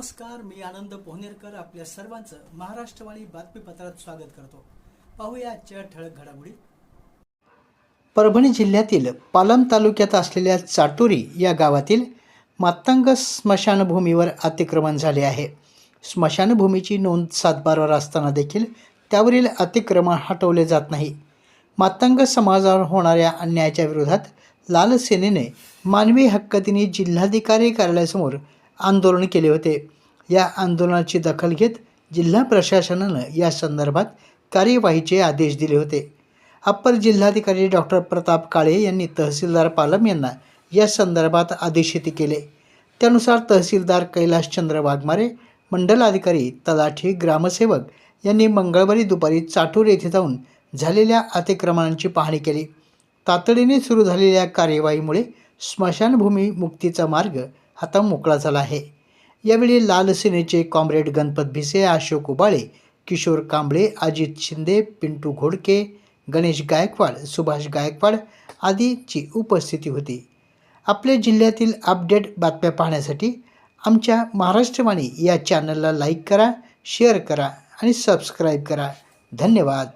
नमस्कार मी आनंद पोहनेरकर आपल्या सर्वांचं महाराष्ट्रवाणी बातमीपत्रात स्वागत करतो. पाहूया आजच्या ठळक घडामोडी. परभणी जिल्ह्यातील पालम तालुक्यात असलेल्या चाटोरी या गावातील मातंग स्मशानभूमीवर अतिक्रमण झाले आहे. स्मशानभूमीची नोंद सातबारावर असताना देखील त्यावरील अतिक्रमण हटवले जात नाही. मातंग समाजावर होणाऱ्या अन्यायाच्या विरोधात लाल सेनेने मानवी हक्क दिनी जिल्हाधिकारी कार्यालयासमोर आंदोलन केले होते. या आंदोलनाची दखल घेत जिल्हा प्रशासनानं या संदर्भात कार्यवाहीचे आदेश दिले होते. अप्पर जिल्हाधिकारी डॉक्टर प्रताप काळे यांनी तहसीलदार पालम यांना या संदर्भात आदेशित केले. त्यानुसार तहसीलदार कैलाशचंद्र वाघमारे मंडलाधिकारी तलाठी ग्रामसेवक यांनी मंगळवारी दुपारी चाटूर येथे जाऊन झालेल्या अतिक्रमणांची पाहणी केली. तातडीने सुरू झालेल्या कार्यवाहीमुळे स्मशानभूमी मुक्तीचा मार्ग आता मोकळा झाला आहे. यावेळी लाल सेनेचे कॉम्रेड गणपत भिसे अशोक उबाळे किशोर कांबळे अजित शिंदे पिंटू घोडके गणेश गायकवाड सुभाष गायकवाड आदींची उपस्थिती होती. आपल्या जिल्ह्यातील अपडेट बातम्या पाहण्यासाठी आमच्या महाराष्ट्रवाणी या चॅनलला लाईक करा शेअर करा आणि सबस्क्राईब करा. धन्यवाद.